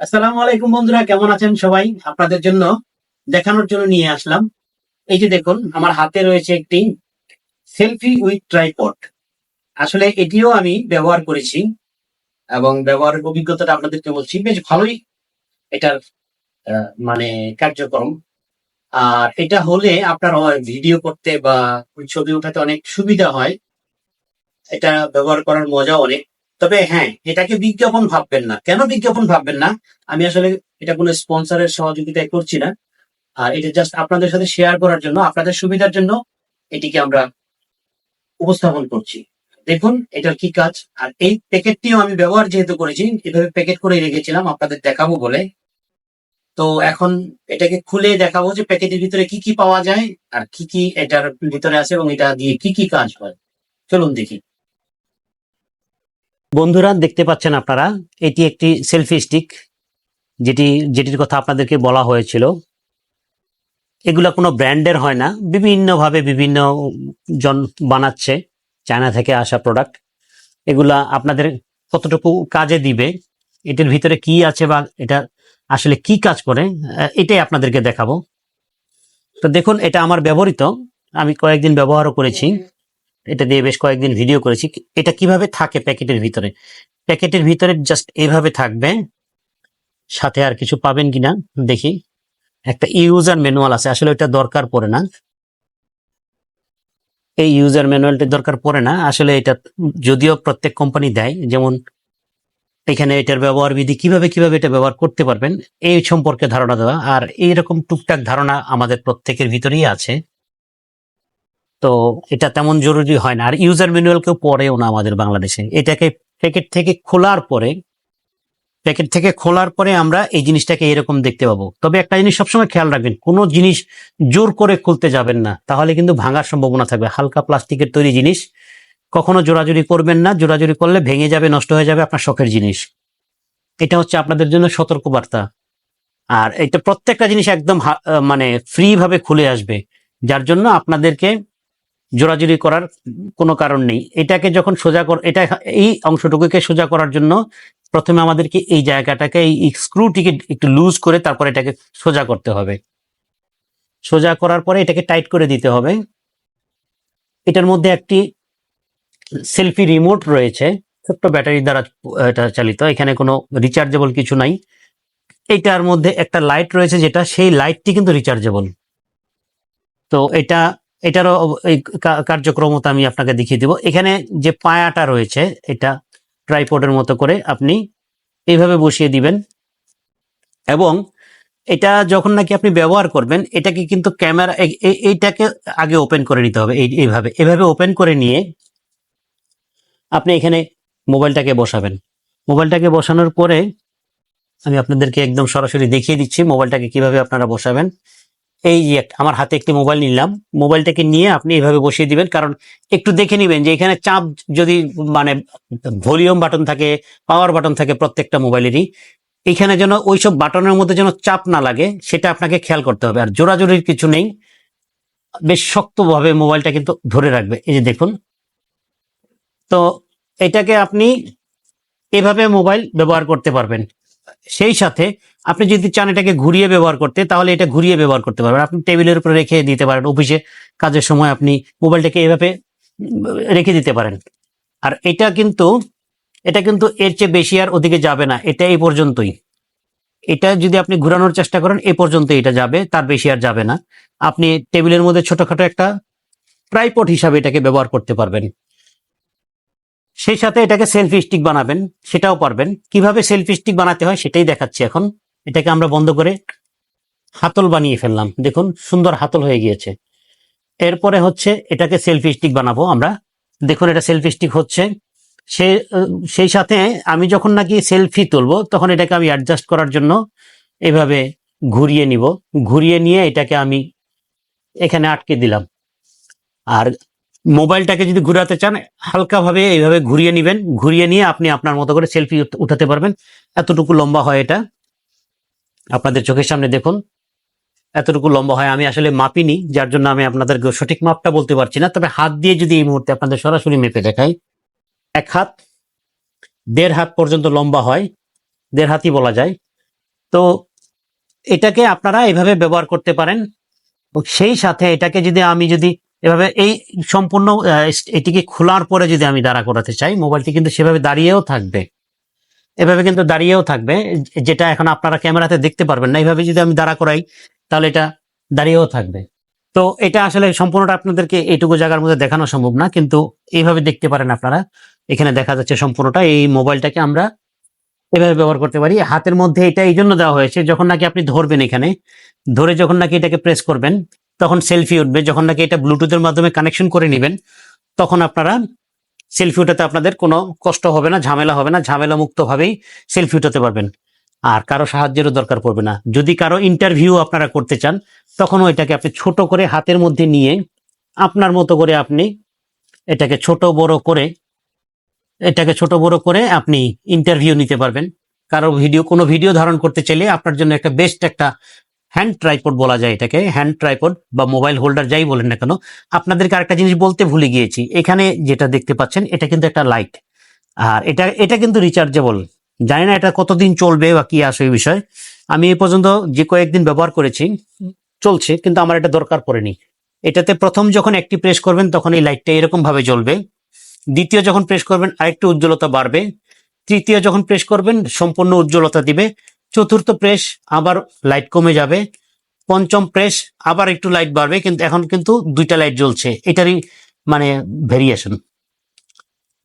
আসসালামু আলাইকুম বন্ধুরা, কেমন আছেন সবাই? আপনাদের জন্য দেখানোর জন্য নিয়ে আসলাম। এই যে দেখুন, আমার হাতে রয়েছে একটি সেলফি উইথ ট্রাইপড। আসলে এটিও আমি ব্যবহার করেছি এবং ব্যবহারের অভিজ্ঞতাটা আপনাদেরকে বলছি, বেশ ভালোই এটার মানে কার্যক্রম। আর এটা হলে আপনার ভিডিও করতে বা ছবি উঠাতে অনেক সুবিধা হয়। এটা ব্যবহার করার মজা অনেক। তবে হ্যাঁ এটাকে বিজ্ঞাপন ভাববেন না। কেন বিজ্ঞাপন ভাববেন না? আমি আসলে এটা কোনো স্পন্সরের সহযোগিতায় করছি না। আর এটা জাস্ট আপনাদের সাথে শেয়ার করার জন্য, আপনাদের সুবিধার জন্য এটিকে আমরা উপস্থাপন করছি। দেখুন, এটার কি কাজ? আর এই প্যাকেটটিও আমি ব্যবহার যেহেতু করেছি, এভাবে প্যাকেট করে রেখেছিলাম, আপনাদের দেখাবো বলে। তো এখন এটাকে খুলে দেখাবো যে প্যাকেটের ভিতরে কি কি পাওয়া যায়, আর কি কি এটার ভিতরে আছে এবং এটা দিয়ে কি কি কাজ হয়। চলুন দেখি। বন্ধুরা, দেখতে পাচ্ছেন আপনারা, এটি একটি সেলফি স্টিক যেটি, যেটির কথা আপনাদেরকে বলা হয়েছিল। এগুলা কোনো ব্র্যান্ডের হয় না, বিভিন্নভাবে বিভিন্ন জন বানাচ্ছে, চায়না থেকে আসা প্রোডাক্ট এগুলা আপনাদের কতটুকু কাজে দিবে, এটির ভিতরে কি আছে বা এটা আসলে কি কাজ করে এটাই আপনাদেরকে দেখাবো। তো দেখুন, এটা আমার ব্যবহৃত, আমি কয়েকদিন ব্যবহারও করেছি। এটা দিয়ে বেশ কয়েকদিন ভিডিও করেছি। এটা কীভাবে থাকে প্যাকেটের ভিতরে? প্যাকেটের ভিতরে জাস্ট এভাবে থাকবে। সাথে আর কিছু পাবেন কিনা? দেখি। একটা ইউজার ম্যানুয়াল আছে। আসলে এটা দরকার পড়ে না। এই ইউজার ম্যানুয়ালটা দরকার পড়ে না। আসলে এটা যদিও প্রত্যেক কোম্পানি দেয়। যেমন এখানে এটার ব্যবহার বিধি কীভাবে কীভাবে এটা ব্যবহার করতে পারবেন, এই সম্পর্কে ধারণা দেওয়া। আর এইরকম টুকটাক ধারণা আমাদের প্রত্যেকের ভিতরেই আছে। তো এটা তেমন জরুরি হয় না। আর ইউজার ম্যানুয়াল কেউ পড়েও না আমাদের বাংলাদেশে। এটাকে প্যাকেট থেকে খোলার পরে প্যাকেট থেকে খোলার পরে আমরা এই জিনিসটাকে এরকম দেখতে পাবো। তবে একটা জিনিস সবসময় খেয়াল রাখবেন, কোনো জিনিস জোর করে খুলতে যাবেন না, তাহলে কিন্তু ভাঙার সম্ভাবনা থাকবে। হালকা প্লাস্টিকের তৈরি জিনিস, কখনো জোরাজুরি করবেন না, জোরাজুরি করলে ভেঙে যাবে, নষ্ট হয়ে যাবে আপনার শখের জিনিস। এটা হচ্ছে আপনাদের জন্য সতর্কবার্তা। আর এটা প্রত্যেকটা জিনিস একদম মানে ফ্রি ভাবে খুলে আসবে। যার জন্য আপনাদেরকে জোরাজুরি করার কোনো কারণ নেই। এটাকে যখন সোজা কর এটা এই অংশটুকুকে সোজা করার জন্য প্রথমে আমাদেরকে এই জায়গাটাকে, এই স্ক্রুটিকে একটু লুজ করে তারপর এটাকে সোজা করতে হবে। সোজা করার পরে এটাকে টাইট করে দিতে হবে। এটার মধ্যে একটি সেলফি রিমোট রয়েছে, ছোট্ট ব্যাটারি দ্বারা এটা চালিত। এখানে কোনো রিচার্জেবল কিছু নাই। এইটার মধ্যে একটা লাইট রয়েছে যেটা, সেই লাইটটি কিন্তু রিচার্জেবল তো এটা এটারও এই কার্যক্রমতা আমি আপনাকে দেখিয়ে দিব। এখানে যে পায়াটা রয়েছে, এটা ট্রাইপডের মতো করে আপনি এইভাবে বসিয়ে দিবেন। এবং এটা যখন নাকি আপনি ব্যবহার করবেন, এটাকে কিন্তু ক্যামেরা এইটাকে আগে ওপেন করে নিতে হবে, এই, এইভাবে। এভাবে ওপেন করে নিয়ে আপনি এখানে মোবাইলটাকে বসাবেন। মোবাইলটাকে বসানোর পরে আমি আপনাদেরকে একদম সরাসরি দেখিয়ে দিচ্ছি মোবাইলটাকে কীভাবে আপনারা বসাবেন। এই যে আমার হাতে একটি মোবাইল নিলাম, মোবাইলটাকে নিয়ে আপনি এইভাবে বসিয়ে দিবেন, কারণ একটু দেখে নেবেন যে এখানে চাপ যদি মানে ভলিউম বাটন থাকে, পাওয়ার বাটন থাকে প্রত্যেকটা মোবাইলেরই, এখানে যেন ওইসব বাটনের মধ্যে যেন চাপ না লাগে, সেটা আপনাকে খেয়াল করতে হবে। আর জোরাজোরির কিছু নেই, বেশ শক্তভাবে মোবাইলটা কিন্তু ধরে রাখবে। এই যে দেখুন, তো এটাকে আপনি এভাবে মোবাইল ব্যবহার করতে পারবেন। সেই সাথে আপনি যদি চান এটাকে ঘুরিয়ে ব্যবহার করতে, তাহলে এটা ঘুরিয়ে ব্যবহার করতে পারবেন। আপনি টেবিলের উপরে রেখে দিতে পারেন, অফিসে কাজের সময় আপনি মোবাইলটাকে এভাবে রেখে দিতে পারেন। আর এটা কিন্তু এটা কিন্তু এর চেয়ে বেশি আর ওদিকে যাবে না, এটা এই পর্যন্তই। এটা যদি আপনি ঘুরানোর চেষ্টা করেন, এ পর্যন্ত এটা যাবে, তার বেশি আর যাবে না। আপনি টেবিলের মধ্যে ছোটখাটো একটা ট্রাইপড হিসাবে এটাকে ব্যবহার করতে পারবেন। সেই সাথে এটাকে সেলফি স্টিক বানাবেন, সেটাও পারবেন। কীভাবে সেলফি স্টিক বানাতে হয় সেটাই দেখাচ্ছি এখন। এটাকে আমরা বন্ধ করে হাতল বানিয়ে ফেললাম। দেখুন, সুন্দর হাতল হয়ে গিয়েছে। এরপরে হচ্ছে এটাকে সেলফি স্টিক বানাবো আমরা। দেখুন, এটা সেলফি স্টিক হচ্ছে। সে, সেই সাথে আমি যখন নাকি সেলফি তুলবো, তখন এটাকে আমি অ্যাডজাস্ট করার জন্য এভাবে ঘুরিয়ে নিব। ঘুরিয়ে নিয়ে এটাকে আমি এখানে আটকে দিলাম। আর মোবাইলটাকে যদি ঘুরাতে চান, হালকাভাবে এইভাবে ঘুরিয়ে নেবেন। ঘুরিয়ে নিয়ে আপনি আপনার মতো করে সেলফি উঠাতে পারবেন। এতটুকু লম্বা হয় এটা। আপনাদের চোখের সামনে দেখুন। এতটুকু লম্বা হয়। আমি আসলে মাপিনি, যার জন্য আমি আপনাদের সঠিক মাপটা বলতে পারছি না। তবে হাত দিয়ে যদি এই মুহূর্তে আপনাদের সরাসরি মেপে দেখাই। এক হাত, দেড় হাত পর্যন্ত লম্বা হয়। দেড় হাতই বলা যায়। তো এটাকে আপনারা এভাবে ব্যবহার করতে পারেন। সেই সাথে এটাকে যদি আমি যদি এভাবে এই সম্পূর্ণ এটিকে খোলার পরে যদি আমি দাঁড়া করাতে চাই, মোবাইলটি কিন্তু সেভাবে দাঁড়িয়েও থাকবে। এভাবে কিন্তু দাঁড়িয়েও থাকবে। যেটা এখন আপনারা ক্যামেরাতে দেখতে পারবেন না। এইভাবে যদি আমি দাঁড়া করাই, তাহলে এটা দাঁড়িয়েও থাকবে। তো এটা আসলে সম্পূর্ণটা আপনাদেরকে এইটুকু জায়গার মধ্যে দেখানো সম্ভব না, কিন্তু এইভাবে দেখতে পারেন আপনারা। এখানে দেখা যাচ্ছে সম্পূর্ণটা। এই মোবাইলটাকে আমরা এভাবে ব্যবহার করতে পারি। হাতের মধ্যে এটা এই জন্য দেওয়া হয়েছে, যখন নাকি আপনি ধরবেন এখানে, ধরে যখন নাকি এটাকে প্রেস করবেন তখন সেলফি উঠবে। যখন নাকি এটা ব্লুটুথের মাধ্যমে কানেকশন করে নেবেন, তখন আপনারা সেলফি উঠাতে আপনাদের কোনো কষ্ট হবে না, ঝামেলা হবে না ঝামেলা মুক্ত ভাবেই সেলফি উঠাতে পারবেন। আর কারও সাহায্যেরও দরকার পড়বে না। যদি কারও ইন্টারভিউ আপনারা করতে চান তখন এটাকে আপনি ছোট করে হাতের মধ্যে নিয়ে আপনার মতো করে আপনি এটাকে ছোট বড় করে, এটাকে ছোট বড় করে আপনি ইন্টারভিউ নিতে পারবেন। কারও ভিডিও, কোনো ভিডিও ধারণ করতে চাইলে আপনার জন্য একটা বেস্ট একটা হ্যান্ড ট্রাইপড বলা যায় এটাকে। হ্যান্ড ট্রাইপড বা মোবাইল হোল্ডার যাই বলেন না কেন, আপনাদেরকে আরেকটা জিনিস বলতে ভুলে গিয়েছি। এখানে যেটা দেখতে পাচ্ছেন, এটা কিন্তু একটা লাইট আর এটা এটা কিন্তু রিচার্জেবল জানি না এটা কতদিন চলবে বা কি আসে এই বিষয়। আমি এ পর্যন্ত যে কয়েকদিন ব্যবহার করেছি, চলছে, কিন্তু আমার এটা দরকার পড়েনি। এটাতে প্রথম যখন একটি প্রেস করবেন, তখন এই লাইটটা এরকম ভাবে জ্বলবে। দ্বিতীয় যখন প্রেস করবেন, আরেকটু উজ্জ্বলতা বাড়বে। তৃতীয় যখন প্রেস করবেন, সম্পূর্ণ উজ্জ্বলতা দিবে। চতুর্থ প্রেস আবার লাইট কমে যাবে। পঞ্চম প্রেস আবার একটু লাইট বাড়বে, কিন্তু এখন কিন্তু দুইটা লাইট জ্বলছে। এটারই মানে ভেরিয়েশন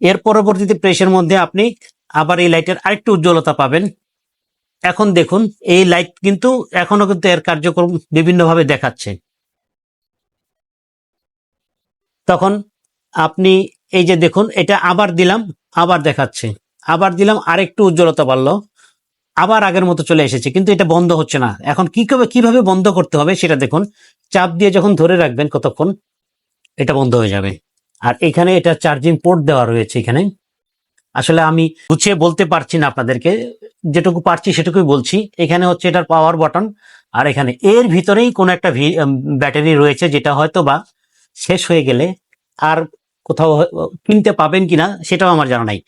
এর পরবর্তীতে প্রেসের মধ্যে আপনি আবার এই লাইটের আরেকটু উজ্জ্বলতা পাবেন। এখন দেখুন, এই লাইট কিন্তু এখনও কিন্তু এর কার্যক্রম বিভিন্নভাবে দেখাচ্ছে। তখন আপনি এই যে দেখুন, এটা আবার দিলাম, আবার দেখাচ্ছে। আবার দিলাম, আরেকটু উজ্জ্বলতা বাড়লো। আবার আগের মতো চলে এসেছে, কিন্তু এটা বন্ধ হচ্ছে না। এখন কি করে কীভাবে বন্ধ করতে হবে সেটা দেখুন। চাপ দিয়ে যখন ধরে রাখবেন কতক্ষণ, এটা বন্ধ হয়ে যাবে। আর এখানে এটা চার্জিং পোর্ট দেওয়া রয়েছে এখানে। আসলে আমি গুছিয়ে বলতে পারছি না আপনাদেরকে, যেটুকু পারছি সেটুকুই বলছি। এখানে হচ্ছে এটার পাওয়ার বাটন আর এখানে এর ভিতরেই কোনো একটা ব্যাটারি রয়েছে, যেটা হয়তো বা শেষ হয়ে গেলে, আর কোথাও কিনতে পাবেন কিনা সেটাও আমার জানা নাই।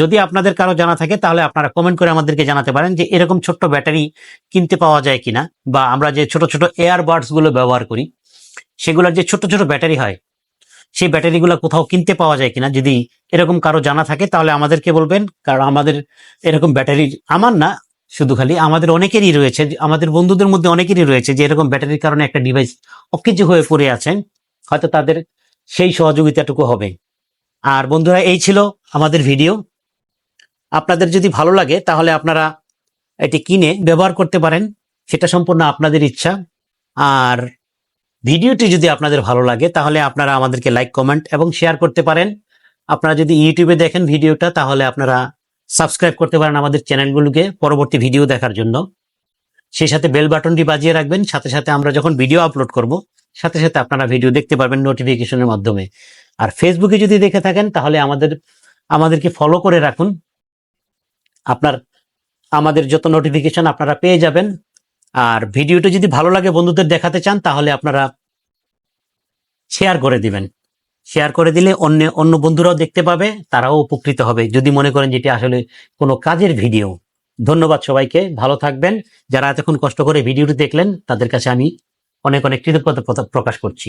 যদি আপনাদের কারও জানা থাকে, তাহলে আপনারা কমেন্ট করে আমাদেরকে জানাতে পারেন যে এরকম ছোট্ট ব্যাটারি কিনতে পাওয়া যায় কিনা বা আমরা যে ছোট ছোটগুলো ব্যবহার করি, সেগুলোর যে ছোট ছোট ব্যাটারি হয়, সেই ব্যাটারিগুলো কোথাও কিনতে পাওয়া যায় কিনা যদি এরকম কারও জানা থাকে, তাহলে আমাদেরকে বলবেন। কারণ আমাদের এরকম ব্যাটারি আমার না, শুধু খালি আমাদের অনেকেরই রয়েছে আমাদের বন্ধুদের মধ্যে অনেকেরই রয়েছে যে এরকম ব্যাটারির কারণে একটা ডিভাইস অকেজো হয়ে পড়ে আছেন হয়তো তাদের সেই সহযোগিতাটুকু হবে। আর বন্ধুরা, এই ছিল আমাদের ভিডিও। আপনাদের যদি ভালো লাগে, তাহলে আপনারা এটি কিনে ব্যবহার করতে পারেন। সেটা সম্পূর্ণ আপনাদের ইচ্ছা। আর ভিডিওটি যদি আপনাদের ভালো লাগে, তাহলে আপনারা আমাদেরকে লাইক, কমেন্ট এবং শেয়ার করতে পারেন। আপনারা যদি ইউটিউবে দেখেন ভিডিওটা, তাহলে আপনারা সাবস্ক্রাইব করতে পারেন আমাদের চ্যানেলগুলোকে পরবর্তী ভিডিও দেখার জন্য। সেই সাথে বেল বাটনটি বাজিয়ে রাখবেন। সাথে সাথে আমরা যখন ভিডিও আপলোড করব সাথে সাথে আপনারা ভিডিও দেখতে পারবেন নোটিফিকেশনের মাধ্যমে। আর ফেসবুকে যদি দেখে থাকেন, তাহলে আমাদের, আমাদেরকে ফলো করে রাখুন। আপনার, আমাদের যত নোটিফিকেশন আপনারা পেয়ে যাবেন। আর ভিডিওটা যদি ভালো লাগে বন্ধুদের দেখাতে চান, তাহলে আপনারা শেয়ার করে দিবেন। শেয়ার করে দিলে অন্য অন্য বন্ধুরাও দেখতে পাবে, তারাও উপকৃত হবে। যদি মনে করেন যেটি আসলে কোনো কাজের ভিডিও ধন্যবাদ সবাইকে, ভালো থাকবেন। যারা এতক্ষণ কষ্ট করে ভিডিওটি দেখলেন, তাদের কাছে আমি অনেক অনেক কৃতজ্ঞতা প্রকাশ করছি।